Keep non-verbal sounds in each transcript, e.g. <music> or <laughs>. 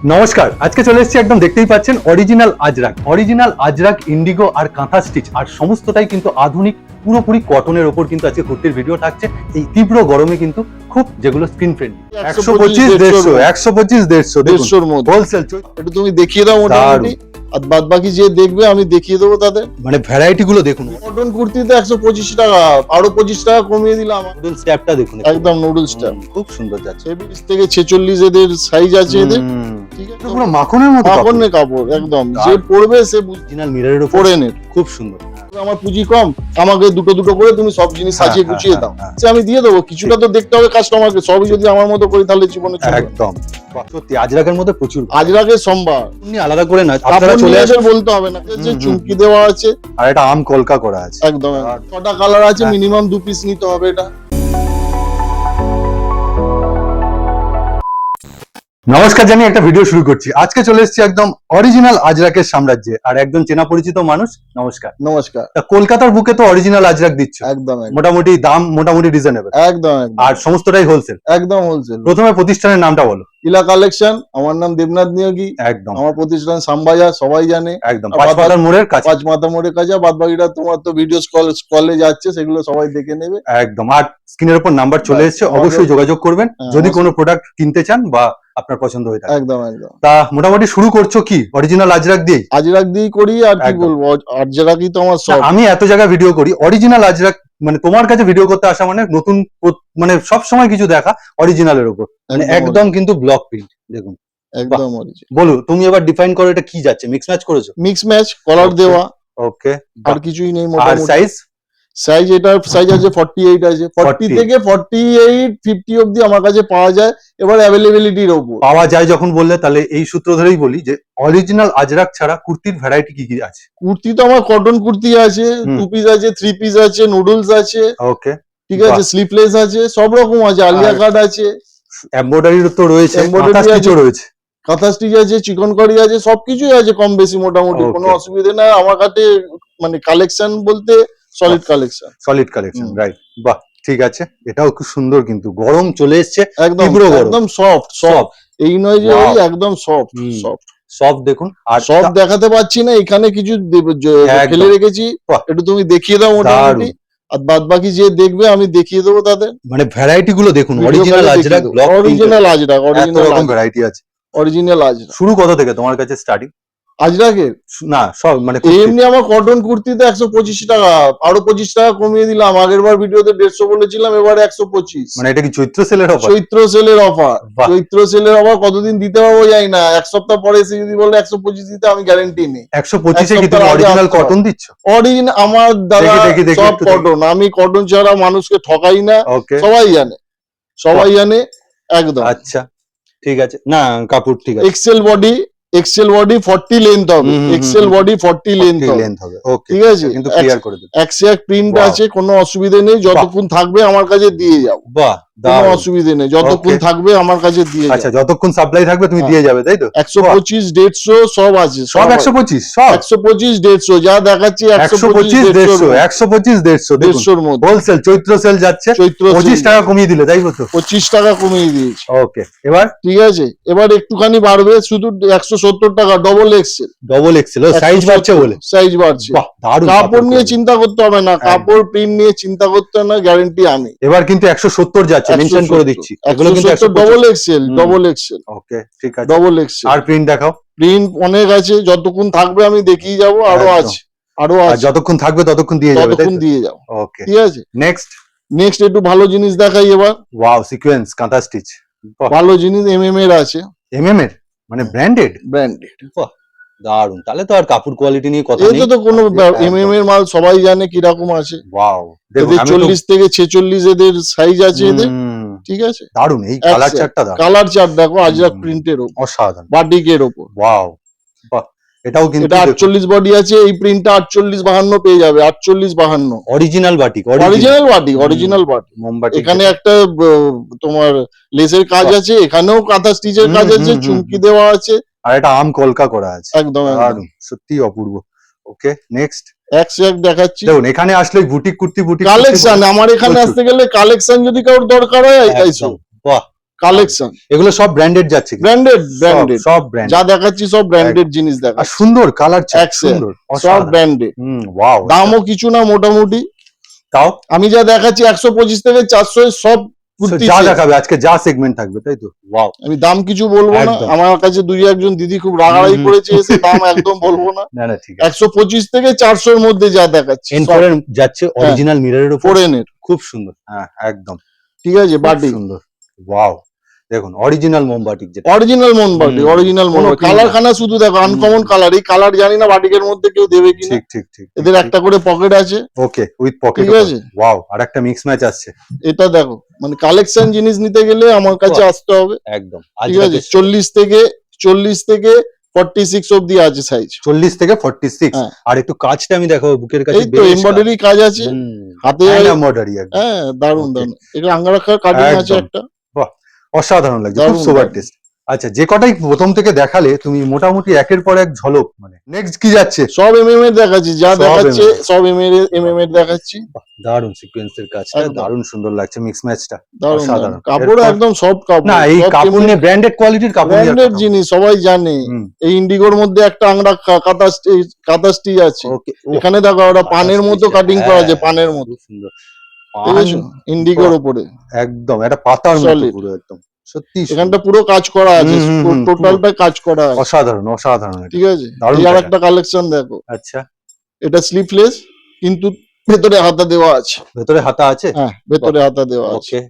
নমস্কার, আজকে চলে এসেছি একদম দেখতেই পাচ্ছেন original Ajrak. Original Ajrak indigo আর কাঁথা স্টিচ আর সমস্তটাই কিন্তু আধুনিক, পুরোপুরি কটনের ওপর কিন্তু আজকে কুর্তির ভিডিও থাকছে। এই তীব্র গরমে কিন্তু খুব যেগুলো স্ক্রিন ফ্রেন্ডলি একশো পঁচিশ দেড়শো। একশো পঁচিশ দেড়শো দেড়শোর মধ্যে। হোলসেল একটু তুমি দেখিয়ে দাও মোটামুটি। আর বাদ বাকি যে দেখবে আমি দেখিয়ে দেবো তাদের। মানে ভ্যারাইটি গুলো দেখুন। কটন কুর্তিতে একশো পঁচিশ টাকা আরও পঁচিশ টাকা কমিয়ে দিলাম। নুডলস ট্যাপটা দেখুন একদম নুডলসটা হুম, খুব সুন্দর যাচ্ছে। ছেবিশ থেকে ছেচল্লিশ এদের সাইজ আছে এদের। ঠিক আছে? পুরো মাখনের মতো কাপড়? কাপড় একদম। যে পড়বে সে অরিজিনাল মিররের উপর পরে নে খুব সুন্দর। আমার পুঁজি কম আমাকে দুটো দুটো করে তুমি সব জিনিস হ্যাঁ, সাজিয়ে হ্যাঁ, গুছিয়ে হ্যাঁ, দাও। সে আমি দিয়ে দেবো কিছুটা তো দেখতে হবে কাস্টমারকে সবই যদি আমার মতো করি তাহলে জীবনে একদম। সত্যি আজরাকের মধ্যে প্রচুর। আজরাকের সোমবার এমনি আলাদা করে না আপনারা চলে নিয়ে বলতে হবে না যে চুমকি দেওয়া আছে। আর এটা আম কলকা করা আছে। একদম ছটা কালার আছে। মিনিমাম দু পিস নিতে হবে এটা। নমস্কার জানি একটা ভিডিও শুরু করছি। আজকে চলে এসেছি একদম অরিজিনাল আজরাকের সাম্রাজ্যে আর একজন চেনা পরিচিত মানুষ নমস্কার। নমস্কার। তা কলকাতার বুকে তো অরিজিনাল আজরাক দিচ্ছ। একদম একদম। মোটামুটি দাম মোটামুটি রিজনেবল একদম একদম। আর সমস্তটাই হোলসেল একদম হোলসেল প্রথমে প্রতিষ্ঠানের নামটা বলো। ইলা কালেকশন আমার নাম দেবনাথ নিয়োগী। একদম। আমার প্রতিষ্ঠান সাম্বাজা সবাই জানে। একদম। পাঁচপাতার মোড়ের কাছে। পাঁচ মাথা মোড়ে কাজা বাদ বাকিটা তোমার তো ভিডিও কলে যাচ্ছে সেগুলো সবাই দেখে নেবে। একদম। আর স্ক্রিনের উপর নাম্বার চলে বাস, এসেছে অবশ্যই যোগাযোগ করবেন। হ্যাঁ, যদি কোনো প্রোডাক্ট কিনতে চান বা আপনার পছন্দ হয়ে থাকে। একদম একদম। তা মোটামুটি শুরু করছ কি? অরিজিনাল আজরাক দিয়েই? আজরাক দিয়েই করি আর কি বলব? আজরাকই তো আমার সব আমি এত জায়গায় ভিডিও করি অরিজিনাল আজরাক মানে তোমার কাছে ভিডিও করতে আসা মানে নতুন মানে সব সময় কিছু দেখা অরিজিনালের উপর। মানে একদম কিন্তু ব্লক প্রিন্ট দেখুন। একদম অরিজিনাল বলো তুমি এবার ডিফাইন করো এটা কি যাচ্ছে? মিক্স ম্যাচ করেছ? মিক্স ম্যাচ কলার দেওয়া। ওকে আর কিছুই নেই আর মোটামুটি। সাইজ সাইজ এটার সাইজ আছে ফর্টি এইট আছে। ফর্টি 40 থেকে ফর্টি এইট ফিফটি অব্দি আমার কাছে পাওয়া যায়। এবার অ্যাভেলেবিলিটির ওপর। পাওয়া যায় যখন বললে তাহলে এই সূত্র ধরেই বলি যে অরিজিনাল আজরাক ছাড়া কুর্তির ভ্যারাইটি কি কি আছে? কুর্তি তো আমার কটন কুর্তি আছে টু পিস আছে থ্রি পিস আছে নুডলস আছে। ওকে ঠিক আছে স্লিপলেস আছে সব রকম আছে আলিয়া কাট আছে। এমব্রয়ডারি তো রয়েছে স্টিচও রয়েছে। কাঁথা স্টিচ আছে চিকন কারি আছে সবকিছুই আছে কম বেশি মোটামুটি কোনো অসুবিধা নাই। আমার কাছে মানে কালেকশন বলতে solid collection solid collection right বাহ ঠিক আছে। এটাও খুব সুন্দর কিন্তু। গরম চলে এসছে একদম একদম সফট সফট এই নয় যে ওই একদম সফট। সফট সব দেখুন আর সব দেখাতে পাচ্ছি না এখানে কিছু ফেলে রেখেছি। একটু তুমি দেখিয়ে দাও মোটামুটি। আর বাদ বাকি যে দেখবে আমি দেখিয়ে দেবো তাদের। মানে ভ্যারাইটি গুলো দেখুন original Ajrak original Ajrak original variety আছে। অরিজিনাল আজরাক শুরু কত থেকে তোমার কাছে স্টার্টিং আজরাকের না সব মানে এমনি আমার কটন কুর্তিতে একশো পঁচিশ টাকা আরও পঁচিশ টাকা কমিয়ে দিলাম। আগের বার ভিডিওতে দেড়শো বলেছিলাম এবার একশো পঁচিশ। মানে এটা কি চৈত্র সেলের অফার চৈত্র সেলের অফার চৈত্র সেলের অফার কতদিন দিতে পারব জানি না। এক সপ্তাহ পরে এসে যদি বলে একশো পঁচিশ দিতে আমি গ্যারেন্টি নেই। একশো পঁচিশে কি তুমি অরিজিনাল কটন দিচ্ছ? অরিজিন আমার দেখি, সব কটন আমি কটন ছাড়া মানুষকে ঠকাই না। সবাই জানে। সবাই জানে। একদম। আচ্ছা ঠিক আছে। না কাপড় ঠিক আছে। XL body XL body forty length হবে। এক্সেল বডি ফর্টি লেন্থ হবে। ওকে ঠিক আছে? কিন্তু ক্লিয়ার করে দেবে এক্সাক্ট এক প্রিন্ট আছে কোনো অসুবিধা নেই। যতক্ষণ থাকবে আমার কাছে দিয়ে যাও। বাহ। কোনো। অসুবিধা নেই। যতক্ষণ থাকবে আমার কাছে দিয়ে আচ্ছা যতক্ষণ সাপ্লাই থাকবে তুমি হ্যাঁ। দিয়ে যাবে তাই তো? একশো পঁচিশ দেড়শো সব আছে সব একশো পঁচিশ সব? একশো পঁচিশ দেড়শো যা দেখাচ্ছি একশো পঁচিশ দেড়শো একশো পঁচিশ দেড়শো দেড়শোর মধ্যে। হোলসেল চৈত্র সেল যাচ্ছে। চৈত্র পঁচিশ টাকা কমিয়ে দিলে তাই তো? পঁচিশ টাকা কমিয়ে দিয়েছি। ওকে এবার? ঠিক আছে? এবার একটুখানি বাড়বে শুধু একশো সত্তর টাকা double XL double XL size বাড়ছে বলে। সাইজ বাড়ছে। কাপড় নিয়ে চিন্তা করতে হবে না কাপড় প্রিন্ট নিয়ে চিন্তা করতে হবে না গ্যারেন্টি আমি। এবার কিন্তু একশো সত্তর যাচ্ছে। মেনশন করে দিচ্ছি। এগুলো কিন্তু double XL double XL okay ঠিক আছে। ডবল এক্সেল আর প্রিন্ট দেখাও। প্রিন্ট অনেক আছে যতক্ষণ থাকবে আমি দেখিয়ে যাব আরও আছে আরও আছে। যতক্ষণ থাকবে ততক্ষণ দিয়ে যাবে ততক্ষণ দিয়ে যাও ওকে ঠিক আছে? নেক্সট নেক্সট একটু ভালো জিনিস দেখাই এবার। ওয়াও সিকোয়েন্স কাঁথা স্টিচ ভালো জিনিস এম এম এর আছে। এমএম এর মানে ব্র্যান্ডেড ব্র্যান্ডেড দারুণ তাহলে তো আর কাপড় কোয়ালিটি নিয়ে কথা নেই। তো কোনো একদম। এম এম এর মাল সবাই জানে কীরকম আছে। ওয়াও এদের আমি তো- চল্লিশ থেকে ছেচল্লিশ এদের সাইজ আছে এদের। ঠিক আছে? দারুণ এই কালার চারটা দারুণ কালার চার্ট দেখো আজরাক প্রিন্টের ওপর। অসাধারণ। বাটিকের ওপর। ওয়াও বাহ এটাও কিন্তু এটা আটচল্লিশ বডি আছে এই প্রিন্টটা আটচল্লিশ বাহান্ন পেয়ে যাবে আটচল্লিশ বাহান্ন। অরিজিনাল বাটিক অরিজিনাল বাটি অরিজিনাল বাটি মোমবাটি এখানে একটা তোমার লেসের কাজ আছে এখানেও কাঁথা স্টিচের কাজ আছে চুমকি দেওয়া আছে। আর এটা আম কলকা করা আছে। একদম সত্যি অপূর্ব ওকে নেক্সট এক সে এক দেখাচ্ছি। দেখুন এখানে আসলে বুটিক কুর্তি বুটিক কালেকশন আমার এখানে আসতে গেলে কালেকশন যদি কারোর দরকার হয় একদম। বাহ। কালেকশন এগুলো সব ব্র্যান্ডেড যাচ্ছে ব্র্যান্ডেড ব্র্যান্ডেড সব ব্র্যান্ড যা দেখাচ্ছি সব ব্র্যান্ডেড জিনিস দেখা আর সুন্দর কালার সুন্দর সব ব্র্যান্ডেড হুম ওয়াও দামও কিছু না মোটামুটি। তাও? আমি যা দেখাচ্ছি একশো পঁচিশ থেকে চারশো সব যা দেখাবে আজকে যা সেগমেন্ট থাকবে তাই তো? ওয়াও আমি দাম কিছু বলব না আমার কাছে দুই একজন দিদি খুব রাগারাগি করেছে এসে দাম একদম বলব না। <laughs> না না ঠিক আছে। একশো পঁচিশ থেকে চারশোর মধ্যে যা দেখাচ্ছে এনফোরের যাচ্ছে অরিজিনাল মিররের উপর। ফোরেনের খুব সুন্দর। হ্যাঁ একদম। ঠিক আছে বাটি। সুন্দর। ওয়াও দেখুন অরিজিনাল মোমবাটিক যেটা। অরিজিনাল বাটি হুম। অরিজিনাল print কালার খানা শুধু দেখো আনকমন কালার এই কালার জানি না বাটিকের মধ্যে কেউ দেবে কি ঠিক ঠিক ঠিক এদের একটা করে পকেট আছে। ওকে উইথ পকেট ঠিক আছে। ওয়াও আর একটা মিক্স ম্যাচ আছে এটা দেখো মানে কালেকশন জিনিস নিতে গেলে আমার কাছে আসতে হবে। একদম। ঠিক আছে? চল্লিশ থেকে চল্লিশ থেকে ফর্টি সিক্স অব্দি আছে সাইজ চল্লিশ থেকে ফর্টি সিক্স হ্যাঁ। আর একটু কাজটা আমি দেখো বুকের কাছে এই তো এমব্রয়ডারি কাজ আছে। হাতে এমব্রয়ডারি হ্যাঁ। দারুণ দারুণ এটা আঙ্গারাখার কাটিং আছে একটা। অসাধারণ লাগছে খুব সুপার টেস্ট আচ্ছা যে কটাই প্রথম থেকে দেখালে তুমি মোটামুটি একের পর এক ঝলক মানে নেক্সট কি যাচ্ছে? সব এমএম এর দেখাচ্ছি যা দেখাচ্ছে সব এম এর এমএম এর দেখাচ্ছি। দারুণ সিকোয়েন্সের কাজটা। দারুণ সুন্দর লাগছে মিক্স ম্যাচটা দারুণ অসাধারণ। কাপড় একদম সব কাপড় না এই কাপড় নিয়ে ব্র্যান্ডেড কোয়ালিটির কাপড় ব্র্যান্ডেড জিনিস সবাই জানে। এই ইন্ডিগোর মধ্যে একটা আংরা কাঁথা কাঁথা স্টিচ আছে। এখানে দেখো ওটা পানের মতো কাটিং করা আছে পানের মতো। সুন্দর। ইন্ডিগোর উপরে। একদম একটা পাতার মতো পুরো একদম। সত্যি। এখানটা পুরো কাজ করা আছে টোটালটা কাজ করা আছে। অসাধারণ অসাধারণ ঠিক আছে? আর একটা কালেকশন দেখো। আচ্ছা। এটা স্লিপলেস কিন্তু ভেতরে হাতা দেওয়া আছে। ভেতরে হাতা আছে? হ্যাঁ ভেতরে হাতা দেওয়া আছে। ওকে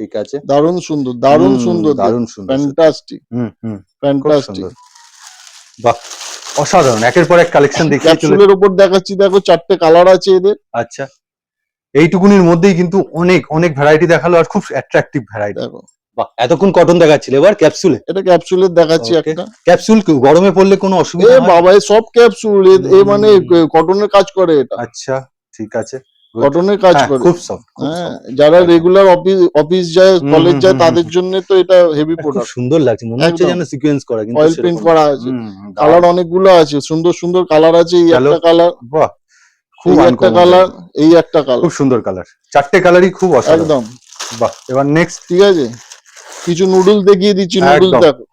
ঠিক আছে। দারুণ সুন্দর দারুণ সুন্দর দারুণ সুন্দর। ফ্যান্টাস্টিক হুম হুম ফ্যান্টাস্টিক বাহ অসাধারণ। একের পর এক কালেকশন দেখিয়ে চলে ক্যাপসুলের উপর দেখাচ্ছি দেখো চারটে কালার আছে এদের। আচ্ছা। এইটুকুনির মধ্যেই কিন্তু অনেক অনেক ভ্যারাইটি দেখাল আর খুব অ্যাট্রাকটিভ ভ্যারাইটি দেখো। বাহ এতক্ষণ কটন দেখাচ্ছিল এবার ক্যাপসুলে এটা ক্যাপসুলের দেখাচ্ছি. একটা। ক্যাপসুল গরমে পড়লে কোনো অসুবিধা হয়? বাবা এ সব ক্যাপসুল এ মানে কটনের কাজ করে এটা। আচ্ছা ঠিক আছে। কটনের কাজ হ্যাঁ, করে। খুব সফট হ্যাঁ যারা রেগুলার অফিস অফিস যায় কলেজ যায় তাদের জন্য তো এটা হেভি প্রোডাক্ট সুন্দর লাগছে মনে হচ্ছে যেন সিকোয়েন্স করা কিন্তু অয়েল প্রিন্ট করা আছে। কালার অনেকগুলো আছে সুন্দর সুন্দর কালার আছে এই। একটা কালার বাহ খুব একটা কালার এই একটা কালার। খুব সুন্দর কালার। চারটে কালারই খুব অসাধারণ। একদম। বাহ এবার নেক্সট ঠিক আছে? কিছু নুডলস দেখিয়ে দিচ্ছি একদম। দেখো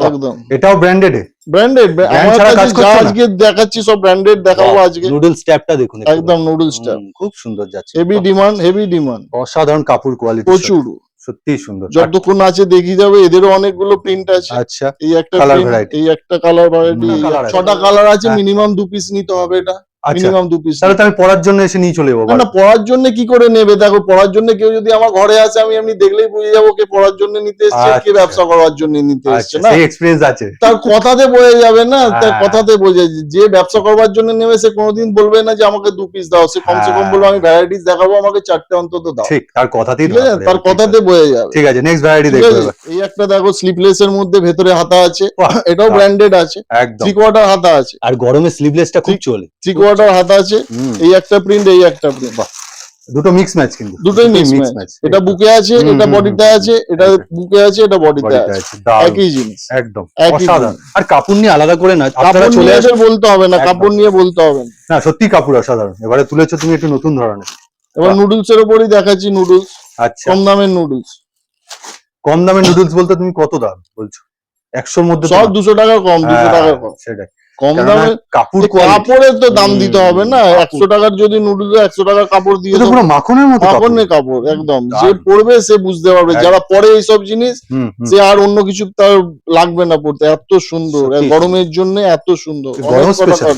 একদম। এটাও ব্র্যান্ডেড ব্র্যান্ডেড আমার কাছে যা আজকে দেখাচ্ছি সব ব্র্যান্ডেড দেখাবো আজকে। নুডলস ট্যাপটা দেখুন একদম নুডলসটা হুম, খুব সুন্দর যাচ্ছে। হেভি ডিমান্ড হেভি ডিমান্ড অসাধারণ কাপড় কোয়ালিটি প্রচুর। সত্যি সুন্দর। যতক্ষণ আছে দেখি যাবে এদেরও অনেকগুলো প্রিন্ট আছে। আচ্ছা এই একটা print, variety. এই একটা কালার ভ্যারাইটি? ছটা কালার আছে হ্যাঁ। মিনিমাম দু পিস নিতে হবে এটা। মিনিমাম দু পিস তাহলে আমি পড়ার জন্য এসে নিয়ে চলে যাব না পড়ার জন্য কি করে নেবে? দেখো পড়ার জন্য কেউ যদি আমার ঘরে আসে আমি এমনি দেখলেই বুঝে যাব কে পড়ার জন্য নিতে এসছে কে আচ্ছা। ব্যবসা করার জন্য নিতে এসছে আচ্ছা না এক্সপিরিয়েন্স আছে। তার কথাতে বোঝা যাবে না তার হ্যাঁ। কথাতে বোঝা যে ব্যবসা করবার জন্য নেবে সে কোনোদিন বলবে না যে আমাকে দু পিস দাও। সে কমসে কম হ্যাঁ। বলব আমি ভ্যারাইটিস দেখাবো আমাকে চারটে অন্তত দাও। ঠিক তার কথাতেই তার কথাতে। বোঝা যাবে। ঠিক আছে নেক্সট ভ্যারাইটি দেখব এই একটা দেখো স্লিপলেস এর মধ্যে ভেতরে হাতা আছে। এটাও ব্র্যান্ডেড আছে। থ্রি কোয়ার্টার হাতা আছে। আর গরমে স্লিভলেসটা খুব চলে। থ্রি কোয়ার্টার হাতা আছে এই একটা প্রিন্ট এই একটা প্রিন্ট দুটো মিক্স ম্যাচ কিন্তু। দুটোই মিক্স ম্যাচ এটা বুকে আছে এটা বডিতে আছে এটা বুকে আছে এটা বডিতে আছে। একই জিনিস। একদম অসাধারণ। আর কাপড় নিয়ে আলাদা করে না আপনারা চলে নিয়ে বলতে হবে না। কাপড় নিয়ে বলতে হবে না। না সত্যি কাপড় অসাধারণ। এবারে তুলেছো তুমি একটু নতুন ধরনের। এবার। নুডলস এর উপরই দেখাচ্ছি নুডলস। আচ্ছা। কম দামের নুডলস। কম দামের নুডলস বলতে তুমি কত দাম বলছো? একশোর মধ্যে সব। দুশো টাকা কম দুশো হ্যাঁ, টাকা কম। সেটাই। কম দামে কাপড় কাপড়ের তো দাম দিতে হবে না একশো টাকার যদি নুডলস একশো টাকা কাপড় দিয়ে পুরো মাখনের মতো কাপড় কাপড়। নেই কাপড় একদম। যে। পড়বে সে বুঝতে পারবে। যারা পরে এইসব জিনিস। সে আর অন্য কিছু তার লাগবে না পড়তে এত সুন্দর। গরমের জন্য এত সুন্দর।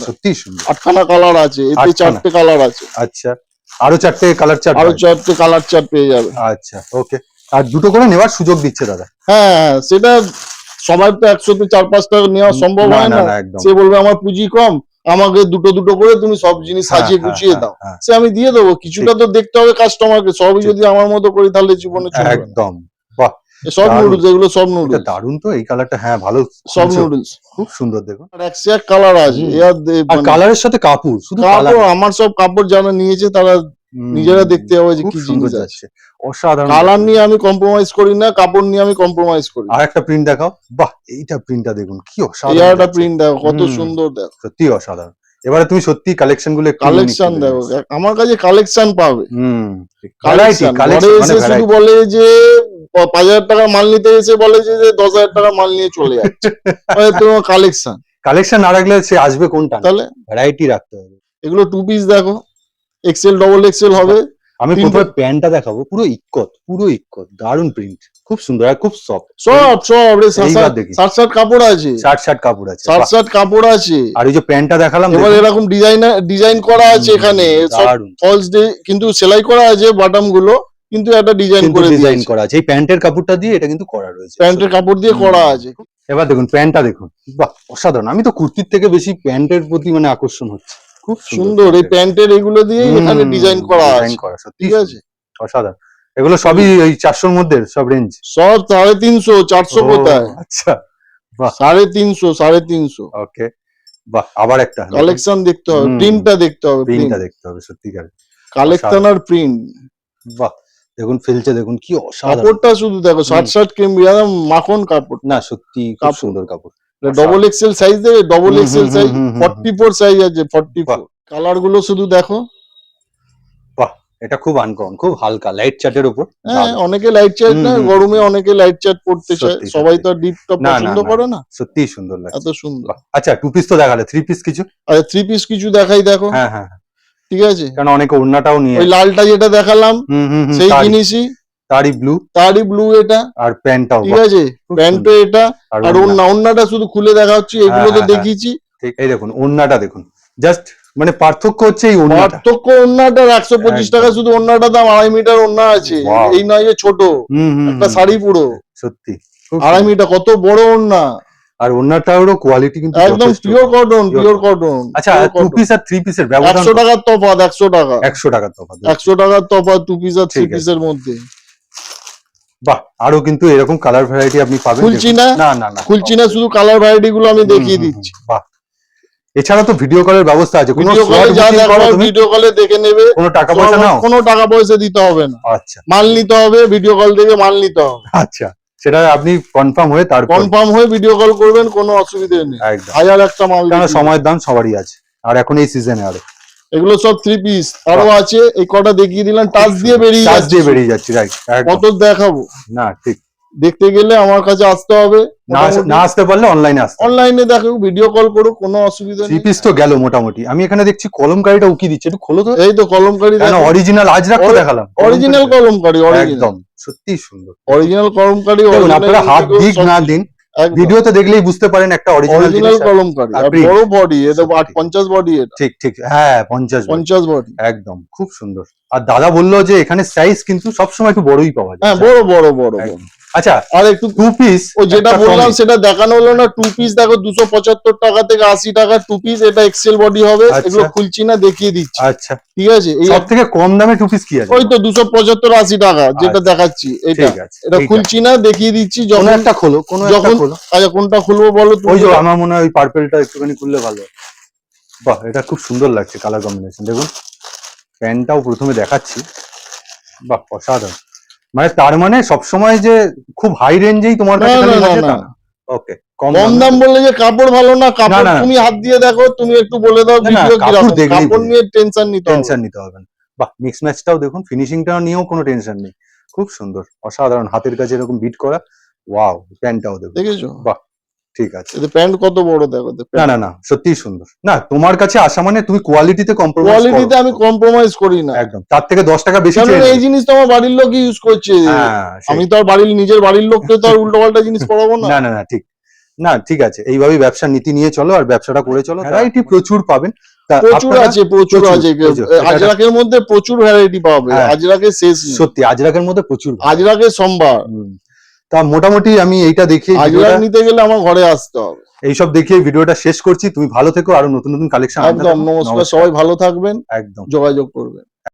সত্যি সুন্দর। আটখানা কালার আছে। এতে চারটে কালার আছে। আচ্ছা। আরও চারটে কালার চার্ট আরও চারটে কালার চার্ট পেয়ে যাবে। আচ্ছা ওকে আর দুটো করে নেওয়ার সুযোগ দিচ্ছে দাদা। হ্যাঁ হ্যাঁ, সেটা সবার তো একসাথে চার পাঁচটা নেওয়া সম্ভব হয় না সে বলবে আমার পুঁজি কম আমাকে দুটো দুটো করে তুমি সব জিনিস হ্যাঁ, সাজিয়ে হ্যাঁ, গুছিয়ে হ্যাঁ, দাও। সে আমি দিয়ে দেবো কিছুটা তো দেখতে হবে কাস্টমারকে সবই যদি আমার মতো করি তাহলে জীবনে একদম। এ সব। নুডলস এগুলো সব নুডলস দারুণ তো এই কালারটা হ্যাঁ ভালো সব। নুডলস খুব সুন্দর দেখো। আর একশো এক কালার আছে মানে কালারের সাথে কাপড় শুধু কাপড় আমার সব কাপড় যারা নিয়েছে তারা নিজেরা দেখতে হবে যে কি জিনিস আছে। অসাধারণ। কালার নিয়ে আমি কম্প্রোমাইজ করি না কাপড় নিয়ে আমি কম্প্রোমাইজ করি। আর একটা প্রিন্ট দেখাও। বাহ এইটা প্রিন্টটা দেখুন কি অসাধারণ যাচ্ছে। প্রিন্ট দেখো কত সুন্দর দেখো সত্যি অসাধারণ। এবারে তুমি সত্যি কালেকশনগুলো কালেকশন দেখো। আমার কাছে কালেকশন পাবে। হুম কালেকশন ভ্যারাইটি ঘরে এসে মানে শুধু বলে যে পাঁচ হাজার টাকার মাল নিতে এসে বলে যে যে দশ হাজার টাকার মাল নিয়ে চলে যাচ্ছে। <laughs> মানে তোমার কালেকশন কালেকশন না রাখলে সে আসবে কোনটা? তাহলে? ভ্যারাইটি রাখতে হবে। এগুলো টু পিস দেখো। এক্সেল ডবল এক্সেল হবে। আমি প্রথমে প্যান্টটা দেখাবো পুরো ইক্কত পুরো ইক্কত দারুণ প্রিন্ট খুব সুন্দর আর খুব সফট সব সব রে। ষাট ষাট কাপড় আছে। শার্ট শার্ট কাপড় আছে বাহ। ষাট কাপড় আছে। আর ওই যে প্যান্টটা দেখালাম এবার এরকম ডিজাইন ডিজাইন করা আছে এখানে। ফলস ডে কিন্তু সেলাই করা আছে বাটামগুলো কিন্তু একটা ডিজাইন করে ডিজাইন করা আছে। এই প্যান্টের কাপড়টা দিয়ে এটা কিন্তু করা রয়েছে। প্যান্টের কাপড় দিয়ে করা আছে। এবার দেখুন প্যান্টটা দেখুন। বাহ অসাধারণ। আমি তো কুর্তির থেকে বেশি প্যান্টের প্রতি মানে আকর্ষণ হচ্ছে। খুব সুন্দর এই প্যান্টের এগুলো দিয়ে এখানে ডিজাইন করা ডিজাইন করা সত্যি। ঠিক আছে? অসাধারণ। এগুলো সবই ওই চারশোর মধ্যে সব রেঞ্জ সব সাড়ে তিনশো চারশো কোথায়? আচ্ছা সাড়ে তিনশো সাড়ে তিনশো। ওকে বাহ আবার একটা কালেকশন দেখতে হবে প্রিন্টটা দেখতে হবে প্রিন্টটা দেখতে হবে সত্যিকার। কালেকশন আর প্রিন্ট। বাহ দেখুন ফেলছে দেখুন কি অসাধারণ। কাপড়টা শুধু দেখো ষাট। ষাট কেমবি একদম মাখন কাপড়। না সত্যি খুব। সুন্দর কাপড়। ডবল এক্সেল সাইজ দেবে double XL size forty four size আছে ফর্টি ফোর। কালারগুলো শুধু দেখো। বাহ এটা খুব আনকমন খুব হালকা লাইট চার্টের উপর। হ্যাঁ অনেকে লাইট চার্ট না গরমে অনেকে লাইট চার্ট পড়তে চায়। সবাই। তো ডিপ টপ পছন্দ করে না। সত্যি সুন্দর লাগছে। এত সুন্দর। আচ্ছা টু পিস তো দেখালে থ্রি পিস কিছু? আর থ্রি পিস কিছু দেখাই দেখো। হ্যাঁ হ্যাঁ হ্যাঁ। ঠিক আছে? কারণ অনেকে ওড়নাটাও নিয়ে ওই লালটা যেটা দেখালাম সেই জিনিসই। তারই ব্লু তারই ব্লু এটা। আর প্যান্টটাও ঠিক আছে প্যান্টও এটা আর। ওন্না ওন্নাটা শুধু খুলে দেখা হচ্ছে এগুলো হ্যাঁ, তো হ্যাঁ, হ্যাঁ। দেখিয়েছি। এই দেখুন ওড়নাটা দেখুন। জাস্ট মানে পার্থক্য হচ্ছে এই ওড়নাটা। পার্থক্য ওন্নাটার একশো পঁচিশ টাকা শুধু ওন্নাটা দাম আড়াই মিটার ওন্না আছে। এই নয় যে ছোট একটা শাড়ি পুরো। সত্যি। আড়াই। মিটার কত বড় ওন্না আর ওড়নাটারও কোয়ালিটি কিন্তু একদম পিওর কটন পিওর কটন আচ্ছা টু পিস আর থ্রি পিসের ব্যবধান একশো টাকার তফাৎ একশো টাকা। একশো টাকার তফাৎ। একশো টাকার তফাৎ টু পিস আর থ্রি। পিসের মধ্যে। বাহ আরও কিন্তু এরকম কালার ভ্যারাইটি আপনি পাবেন। খুলছি না না না না। খুলছি না শুধু কালার ভ্যারাইটি গুলো আমি দেখিয়ে দিচ্ছি। বাহ। এছাড়া তো ভিডিও কলের ব্যবস্থা আছে। কোনো ভিডিও কলে দেখে নেবে। কোনো টাকা পয়সা নাও। কোনো টাকা পয়সা দিতে হবে না। আচ্ছা। মাল নিতে হবে ভিডিও কল থেকে মাল নিতে হবে। আচ্ছা সেটা আপনি কনফার্ম হয়ে তারপর কনফার্ম হয়ে ভিডিও কল করবেন কোনো অসুবিধা নেই। হাজার একটা মাল সময়ের দাম সবারই আছে। আর এখন এই সিজনে আরও। এগুলো সব থ্রি পিস আরও আছে এই কটা দেখিয়ে দিলাম টাচ দিয়ে বেরিয়ে যাচ্ছে দিয়ে বেরিয়ে যাচ্ছি রাইট কত দেখাবো? না ঠিক। দেখতে গেলে আমার কাছে আসতে হবে। না আসতে পারলে অনলাইনে আসতে। অনলাইনে দেখো ভিডিও কল করো কোনো অসুবিধা থ্রি নেই। পিস তো গেল মোটামুটি। আমি এখানে দেখছি কলমকারিটা উকি দিচ্ছে। একটু খোলো তো। এই তো কলমকারি কেন অরিজিনাল আজরাক তো Ori- দেখালাম। অরিজিনাল কলমকারি। একদম সত্যি সুন্দর। অরিজিনাল কলমকারি আপনারা হাত দিক না দিন। ভিডিওতে দেখলেই বুঝতে পারেন একটা অরিজিনাল অরিজিনাল কলমকারি। বড় বডি এটা সত্যি। আট পঞ্চাশ বডি এটা। ঠিক ঠিক। হ্যাঁ পঞ্চাশ বার। পঞ্চাশ বডি একদম খুব সুন্দর। আর দাদা বলল যে এখানে সাইজ কিন্তু সবসময় একটু বড়ই পাওয়া যায়। হ্যাঁ বড় বড় বড়। আচ্ছা আর একটু টু পিস ও যেটা বললাম সেটা দেখানো হলো না টু পিস দেখো দুশো পঁচাত্তর টাকা থেকে আশি টাকা টু পিস এটা এক্সেল বডি হবে আচ্ছা। এগুলো খুলছি না দেখিয়ে দিচ্ছি। আচ্ছা। ঠিক আছে? এই সব থেকে কম দামে টু পিস কি আছে? ওই তো দুশো পঁচাত্তর আশি টাকা যেটা আচ্ছা। দেখাচ্ছি এটা এটা খুলছি না দেখিয়ে দিচ্ছি যখন একটা খোলো কোনো যখন- খোলো। আচ্ছা কোনটা খুলবো বলো ওই যে আমার মনে হয় ওই পার্পেলটা একটুখানি খুললে ভালো। বাহ এটা খুব সুন্দর লাগছে কালার কম্বিনেশন দেখুন প্যান্টটাও প্রথমে দেখাচ্ছি। বাহ অসাধারণ। মানে তার মানে সবসময় যে খুব হাই রেঞ্জেই তোমার কাছে না, না, না, ওকে কম কম দাম বললে যে কাপড় ভালো না কাপড় না, না। তুমি হাত দিয়ে দেখো তুমি একটু বলে দাও না, না, ভিডিও কাপড় কীরকম দেখলেই কাপড় বোঝা নিয়ে টেনশন নিতে হবে। টেনশন নিতে হবে না। বাহ মিক্স ম্যাচটাও দেখুন ফিনিশিংটাও নিয়েও কোনো টেনশন নেই। খুব সুন্দর অসাধারণ হাতের কাছে এরকম বিট করা। ওয়াও প্যান্টটাও দেখুন। দেখেছ? ঠিক আছে। এতে প্যান্ট কত বড় দেখো না না না সত্যিই সুন্দর। না তোমার কাছে আসা মানে তুমি কোয়ালিটিতে কম্প্রোমাইজ কোয়ালিটিতে আমি কম্প্রোমাইজ করি না। একদম তার থেকে দশ টাকা বেশি কারণ এই জিনিস তো আমার বাড়ির লোক ইউজ করছে। হ্যাঁ, আমি তো আর বাড়ির নিজের বাড়ির লোককে তো আর উল্টো পাল্টা জিনিস পড়াবো না। না না না ঠিক। না ঠিক আছে এইভাবেই ব্যবসার নীতি নিয়ে চলো আর ব্যবসাটা করে চলো। ভ্যারাইটি প্রচুর পাবেন। প্রচুর আছে প্রচুর আছে। আজরাকের মধ্যে প্রচুর ভ্যারাইটি পাবে। আজরাকের শেষ সত্যি আজরাকের মধ্যে প্রচুর। আজরাকের সোমবার। তা মোটামুটি আমি এইটা দেখে নিতে গেলে আমার ঘরে আসতে হবে। এইসব দেখিয়ে ভিডিওটা শেষ করছি। তুমি ভালো থেকো আরও নতুন নতুন কালেকশন একদম নমস্কার। সবাই ভালো থাকবেন। একদম। যোগাযোগ করবেন।